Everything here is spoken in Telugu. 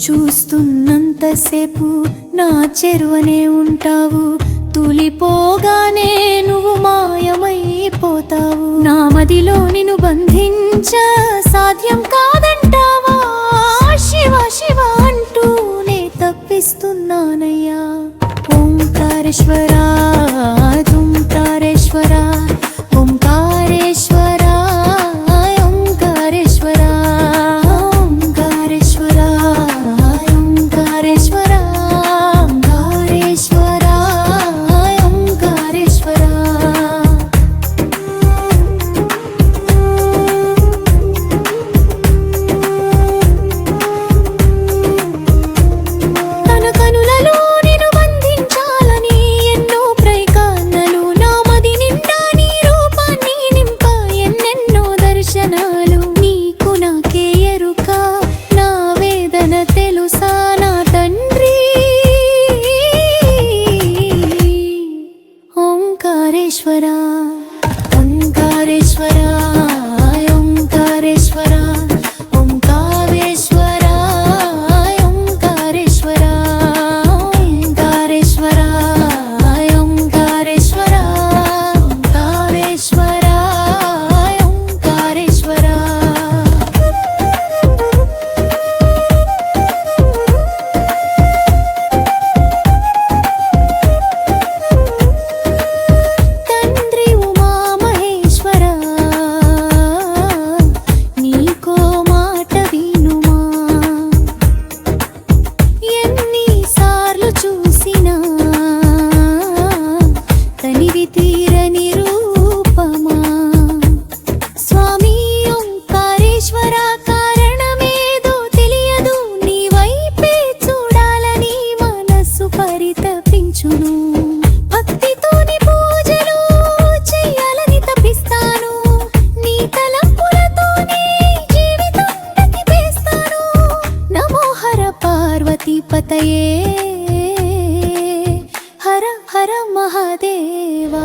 చూస్తున్నంతసేపు నా చెరువనే ఉంటావు. తులిపోగానే నువ్వు మాయమైపోతావు. నా మదిలో నిన్ను బంధించ సాధ్యం కాదంటావా? శివ శివ అంటూనే తప్పిస్తున్నానయ్యా. ఓంకారేశ్వరా దర్శనాలు నీకు నాకే ఎరుక. నా వేదన తెలుసా నా తండ్రి? ఓంకారేశ్వరా. పరితపించును భక్తితోని పూజలు చెయ్యాలని తప్పిస్తాను. నీ తలంపులతోనే జీవితం గతిపేస్తాను పార్వతీ పతయే. హర హర మహాదేవా.